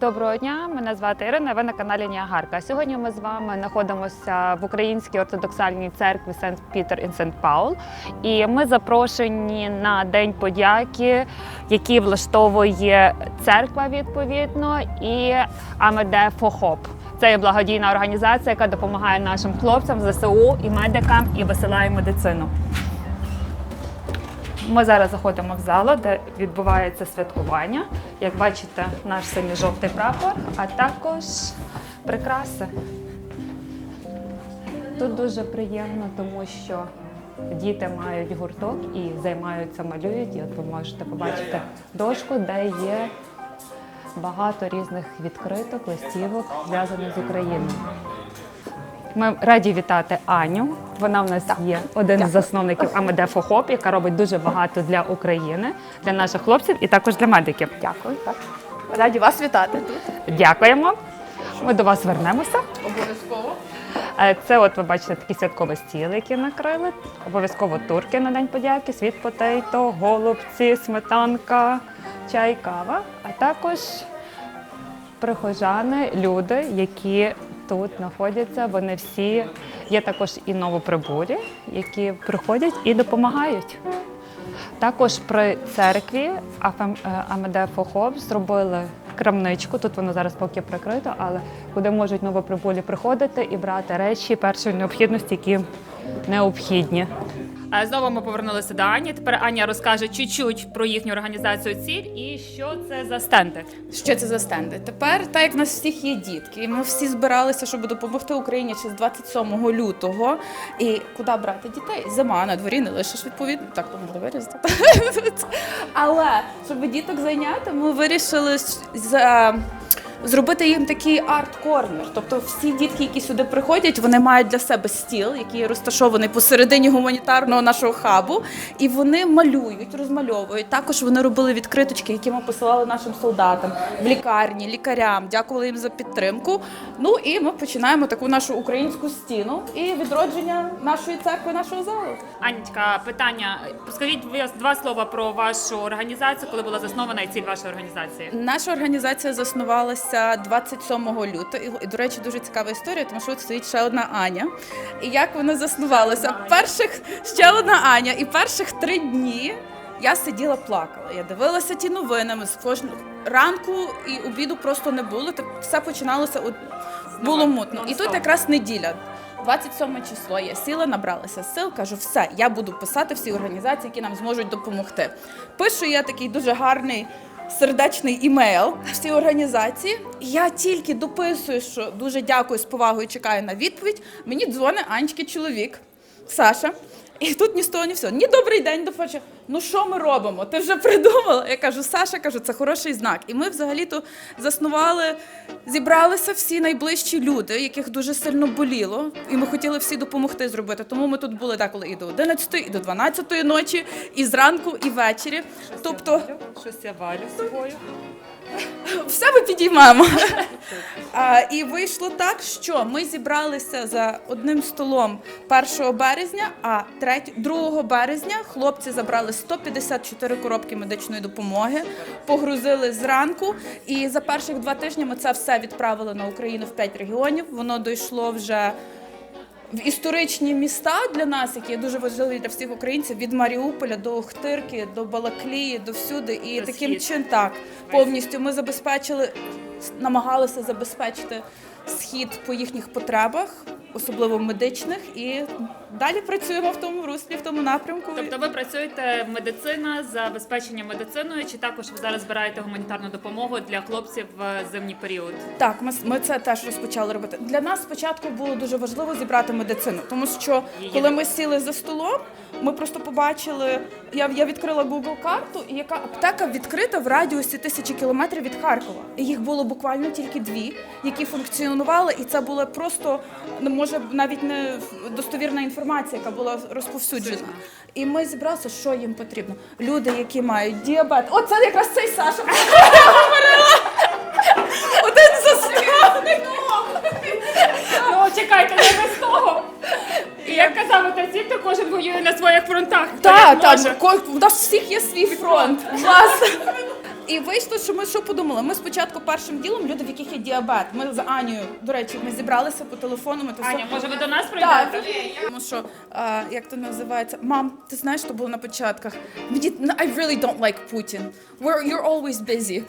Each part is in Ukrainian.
Доброго дня, мене звати Ірина. Ви на каналі Ніагарка. Сьогодні ми з вами знаходимося в Українській ортодоксальній церкві Сент Пітер і Сент Паул. І ми запрошені на День подяки, який влаштовує церква відповідно і Амеде Фохоп. Це є благодійна організація, яка допомагає нашим хлопцям, ЗСУ і медикам і висилає медицину. Ми зараз заходимо в залу, де відбувається святкування. Як бачите, наш синій жовтий прапор, а також прикраси. Тут дуже приємно, тому що діти мають гурток і займаються, малюють. І от ви можете побачити дошку, де є багато різних відкриток, листівок, зв'язаних з Україною. Ми раді вітати Аню. Вона в нас є один з засновників Амеде Фохоп, яка робить дуже багато для України, для наших хлопців і також для медиків. Дякую, так. Раді вас вітати тут. Дякуємо. Ми до вас вернемося. Обов'язково. Е, Це, от ви бачите, такі святкові стіли, які накрили. Обов'язково турки на день подяки, світ потейто, голубці, сметанка, чай, кава. А також прихожани, люди, які тут знаходяться. Вони всі є також і новоприбулі, які приходять і допомагають. Також при церкві е, зробили крамничку. Тут воно зараз поки прикрито, але куди можуть новоприбулі приходити і брати речі першої необхідності, які необхідні. Знову ми повернулися до Ані. Тепер Аня розкаже чуть-чуть про їхню організацію ціль і що це за стенди. Що це за стенди? Тепер, так як в нас всіх є дітки, і ми всі збиралися, щоб допомогти Україні ще з 27 лютого. І куди брати дітей? Зима на дворі не лишиш відповідно. Так то можна вирізати. Але щоб діток зайняти, ми вирішили за. Зробити їм такий арт-корнер. Тобто всі дітки, які сюди приходять, вони мають для себе стіл, який розташований посередині гуманітарного нашого хабу, і вони малюють, розмальовують. Також вони робили відкриточки, які ми посилали нашим солдатам в лікарні, лікарям. Дякували їм за підтримку. Ну і ми починаємо таку нашу українську стіну і відродження нашої церкви, нашого залу. Анечка, питання. Скажіть два слова про вашу організацію, коли була заснована і ціль вашої організації. Наша організація заснувалася 27 лютого. І, до речі, дуже цікава історія, тому що тут стоїть ще одна Аня. І як вона заснувалася? Перших ще одна Аня, і перших три дні я сиділа, плакала. Я дивилася ті новини. Ми з кожного ранку і обіду просто не було. Так все починалося от було мутно. І тут якраз неділя. 27 число я сіла, набралася сил, кажу, все, я буду писати всі організації, які нам зможуть допомогти. Пишу я такий дуже гарний сердечний імейл всій організації. Я тільки дописую, що дуже дякую з повагою, чекаю на відповідь. Мені дзвонить Анечки чоловік Саша. І тут ні з того, ні всього. Ні добрий день до Фача. Ну що ми робимо? Ти вже придумала? Я кажу, Саша, кажу, це хороший знак. І ми взагалі-то заснували, зібралися всі найближчі люди, яких дуже сильно боліло, і ми хотіли всі допомогти зробити. Тому ми тут були деколи і до 11, і до 12 ночі, і зранку, і ввечері. Тобто щось я валю собою. Все ми підіймемо. А, і вийшло так, що ми зібралися за одним столом 1 березня, а 3, 2 березня хлопці забрали 154 коробки медичної допомоги, погрузили зранку. І за перших два тижні ми це все відправили на Україну в 5 регіонів. Воно дійшло вже. В історичні міста для нас, які дуже важливі для всіх українців, від Маріуполя до Охтирки, до Балаклії, до всюди. І таким чином так повністю ми забезпечили, намагалися забезпечити схід по їхніх потребах, особливо медичних, і далі працюємо в тому руслі, в тому напрямку. Тобто ви працюєте медицина, забезпечення медициною, чи також ви зараз збираєте гуманітарну допомогу для хлопців в зимній період? Так, ми, ми це теж розпочали робити. Для нас спочатку було дуже важливо зібрати медицину, тому що коли ми сіли за столом, ми просто побачили. Я, я відкрила Google карту, і яка аптека відкрита в радіусі тисячі кілометрів від Харкова. І їх було буквально тільки дві, які функціонували, і це була просто ну, може навіть не достовірна інформація, яка була розповсюджена. І ми зібралися, що їм потрібно. Люди, які мають діабет. О, це якраз цей Саша. Один засміяний. Ну, чекайте, не без того. І як отець, то кожен воює на своїх фронтах. Так, так, у нас всіх є свій фронт. Власне. І вийшло, що ми що подумали? Ми спочатку першим ділом люди, в яких є діабет. Ми з Анією, до речі, ми зібралися по телефону. Ми то все- може ви до нас Так, прийдете? тому що а, як то називається? Мам, ти знаєш, що було на початках? Мені I really don't like Putin. We're, you're always busy.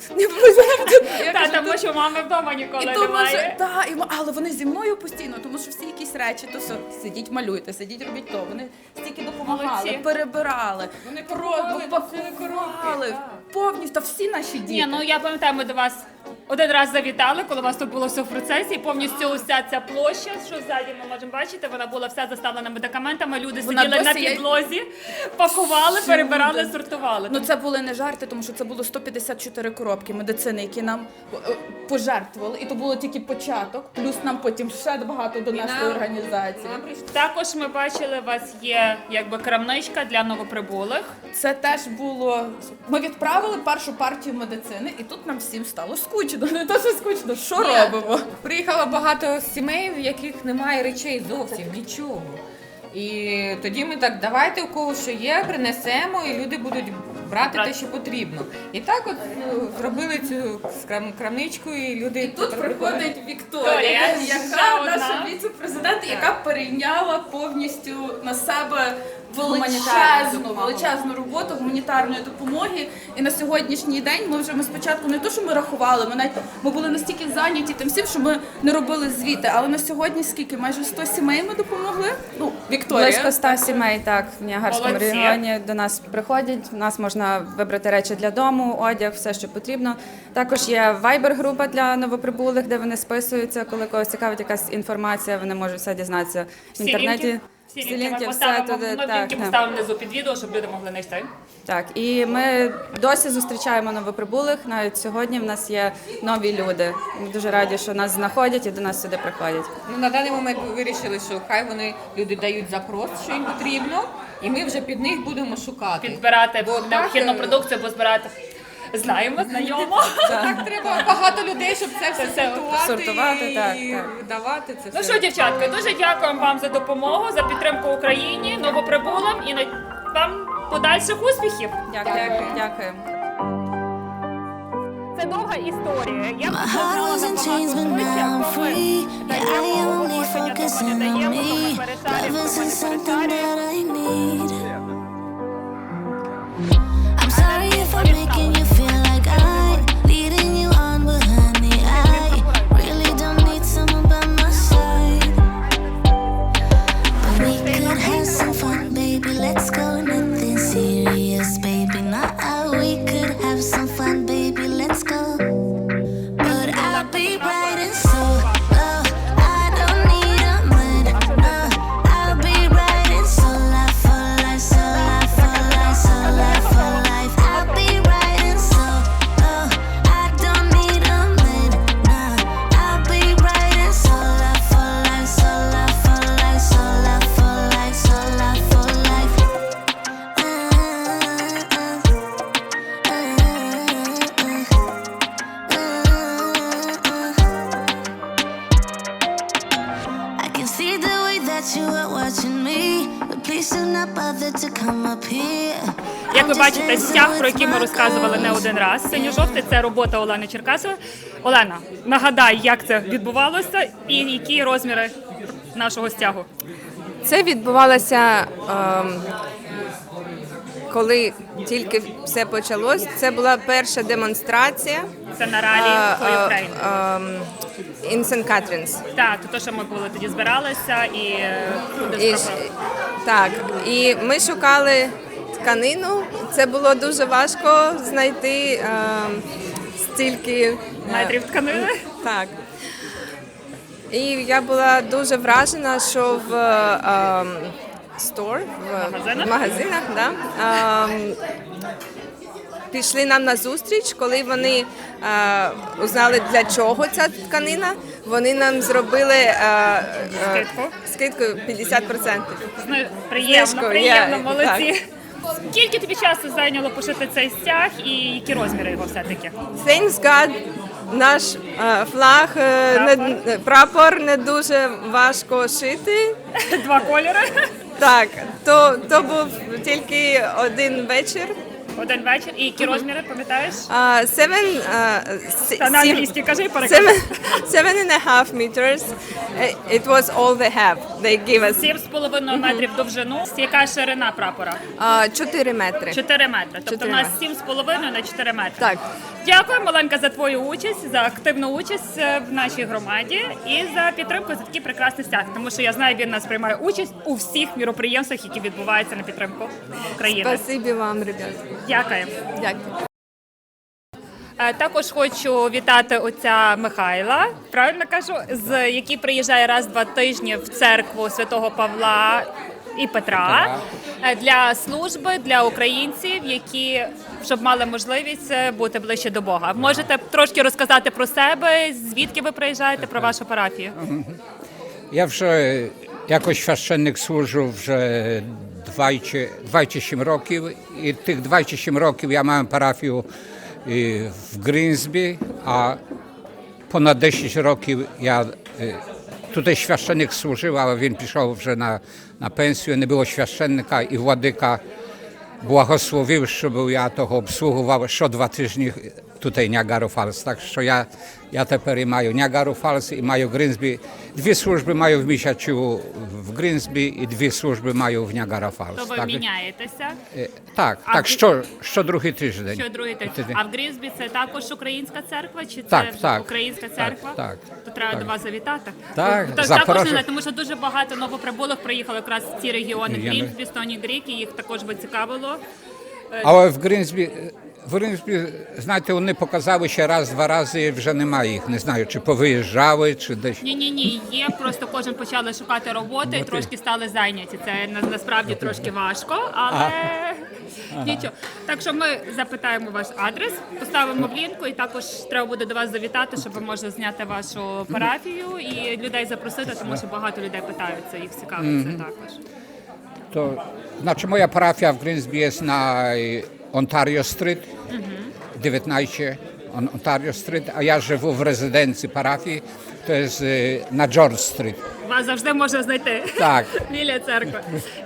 Я Та, кажу, тому що мами вдома ніколи і тому що, немає. та, і, м- але вони зі мною постійно, тому що всі якісь речі, то все, сидіть, малюйте, сидіть, робіть то. Вони стільки допомагали, Молодці. перебирали, Вони про- пакували, повністю, всі наші діти. Ні, ну я пам'ятаю, ми до вас один раз завітали, коли у вас тут було все в процесі. Повністю уся ця площа, що ззаді ми можемо бачити, вона була вся заставлена медикаментами. Люди Вона сиділи на досі є. підлозі, пакували, перебирали, сортували. Ну це були не жарти, тому що це було 154 коробки медицини, які нам е, пожертвували. І то було тільки початок. Плюс нам потім ще багато донесли організації. Також ми бачили, у вас є якби крамничка для новоприбулих. Це теж було. Ми відправили першу партію медицини, і тут нам всім стало скучно. Не то, що скучно, що Ні. робимо? Приїхало багато сімей, в яких немає речей зовсім нічого. І тоді ми так, давайте у кого що є, принесемо, і люди будуть брати те, що потрібно. І так от ну, зробили цю скрам- крамничку, і люди І тут приходить Вікторія, Вікторія, ще яка одна. наша віце-президент, яка перейняла повністю на себе величезну, величезну роботу гуманітарної допомоги. І на сьогоднішній день ми вже ми спочатку не то, що ми рахували, ми навіть ми були настільки зайняті тим всім, що ми не робили звіти. Але на сьогодні скільки? Майже 100 сімей ми допомогли. Ну, Вікторія. Близько 100 сімей так в Ніагарському Молодці. регіоні до нас приходять. У нас можна вибрати речі для дому, одяг, все, що потрібно. Також є вайбер-група для новоприбулих, де вони списуються. Коли когось цікавить якась інформація, вони можуть все дізнатися в інтернеті. Всі лінки ми все поставимо, туди. ми Так, лінки так. поставимо внизу під відео, щоб люди могли знайти. так, і ми досі зустрічаємо новоприбулих. Навіть сьогодні в нас є нові люди. Ми дуже раді, що нас знаходять і до нас сюди приходять. Ну, на даний момент ми вирішили, що хай вони люди дають запрос, що їм потрібно, і ми вже під них будемо шукати. Підбирати Бо так, необхідну е, продукцію, бо збирати. Знаємо, знайомо. Так треба багато людей, щоб це все все сортувати, сортувати, і так, так. видавати це Ну все. що, дівчатка, дуже дякуємо вам за допомогу, за підтримку Україні, новоприбулим і на- вам подальших успіхів. Дякую. Дякую. Це довга історія. Я My heart was in chains, but now I'm free. Yeah, I am only focusing on me. Love isn't something that I need. Як ви бачите, стяг, про який ми розказували не один раз. Синьо-жовтий це робота Олени Черкасової. Олена, нагадай, як це відбувалося і які розміри нашого стягу. Це відбувалося, ем, коли тільки все почалось. Це була перша демонстрація Це на ралі е, е, in St. Catharines. Так, то, що ми були тоді збиралися і е, з ж- так, і ми шукали тканину. Це було дуже важко знайти ем, стільки е, метрів тканини. Так. І я була дуже вражена, що в ем, store, в Магазинах? в магазинах да, ем, пішли нам на зустріч, коли вони е, узнали, для чого ця тканина. Вони нам зробили е, е, Скидку? скидку 50%. Зна- Приємно, приємно, я- молодці. Скільки тобі часу зайняло пошити цей стяг і які розміри його все-таки? Thanks God, наш е, флаг, е, не, прапор не дуже важко шити. Два кольори. Так, то, то був тільки один вечір. Один вечір. І які розміри, пам'ятаєш? Uh, seven, uh, si- Та на sim- англійській кажи і перекладай. seven, seven and a half meters. Uh, It was all they have. They gave us Сім з половиною метрів довжину. Яка ширина прапора? 4 метри. 4 метри. Тобто Чотири у нас сім з половиною на 4 метри. Так. Дякую, Маленька, за твою участь, за активну участь е, в нашій громаді і за підтримку за такі прекрасні свята. Тому що я знаю, він нас приймає участь у всіх міроприємствах, які відбуваються на підтримку України. Спасибі вам, ребят. Дякую. Дякую. Е, Також хочу вітати отця Михайла, правильно кажу, з який приїжджає раз в два тижні в церкву святого Павла і Петра е, для служби для українців, які щоб мали можливість е, бути ближче до Бога. Можете трошки розказати про себе, звідки ви приїжджаєте, про вашу парафію? Я вже jako świadczennik służył вже 27 27 років. І тих 27 років я маю парафію в Грінсбі, а понад 10 років я е, tutaj świadczennik służył, ale він пішов вже на, на пенсію, не було священника і владика благословив, щоб я того обслугував що два тижні tutaj Niagara Falls. Так що я, я тепер і маю Niagara Falls і маю Грінсбі. Дві служби маю в місяцю в Грінсбі і дві служби маю в Niagara Falls. То ви Так, міняєтеся так, А так в- що, що другий тиждень. що другий тиждень. А в Грізбі це також українська церква, чи це Так, так. українська церква? так, То треба так. до вас завітати. Так, То- також не тому що дуже багато новоприбулих приїхали якраз в ці регіони Грінсбі, Стоні Грік, і їх також би цікавило. Але в Грінсбі, в Грінсбі, знаєте, вони показали ще раз-два рази, і вже немає їх. Не знаю, чи повиїжджали, чи десь. Ні, ні, ні, є просто кожен почали шукати роботи і трошки стали зайняті. Це на- насправді трошки важко, але нічого. Так що ми запитаємо ваш адрес, поставимо в лінку, і також треба буде до вас завітати, щоб можна зняти вашу парафію і людей запросити, тому що багато людей питаються, їх цікавить це також. To, znaczy moja parafia w Grimsby jest na y, Ontario Street, 19 on- Ontario Street, a ja żywu w rezydencji parafii, to jest y, na George Street. Вас завжди можна знайти. Так. Біля церкви.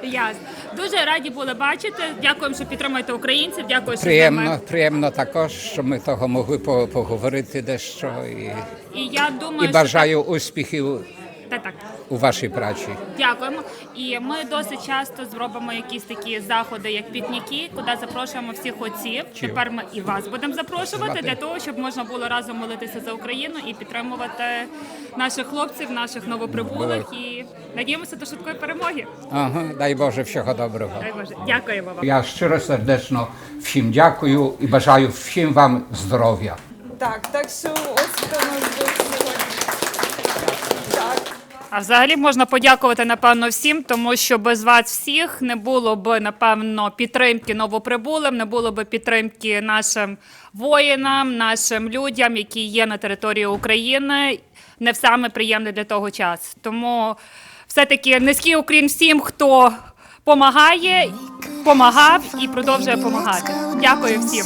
Ясно. Дуже раді були бачити. Дякуємо, що підтримуєте українців. Дякую, що з Приємно, нами. приємно також, що ми того могли по- поговорити дещо і, І я думаю, і бажаю успіхів що так, у вашій праці. Дякуємо. І ми досить часто зробимо якісь такі заходи, як пікніки, куди запрошуємо всіх отців. Тепер ми і вас будемо запрошувати для того, щоб можна було разом молитися за Україну і підтримувати наших хлопців, наших новоприбулих. І надіємося до швидкої перемоги. Ага, дай Боже всього доброго. Дай Боже, дякуємо вам. Я щиро сердечно всім дякую і бажаю всім вам здоров'я. Так, так що ось у нас був. А взагалі можна подякувати напевно всім, тому що без вас всіх не було б напевно підтримки новоприбулим, не було б підтримки нашим воїнам, нашим людям, які є на території України. Не в саме приємний для того час. Тому все-таки низький уклін всім, хто помагає, помагав і продовжує допомагати. Дякую всім.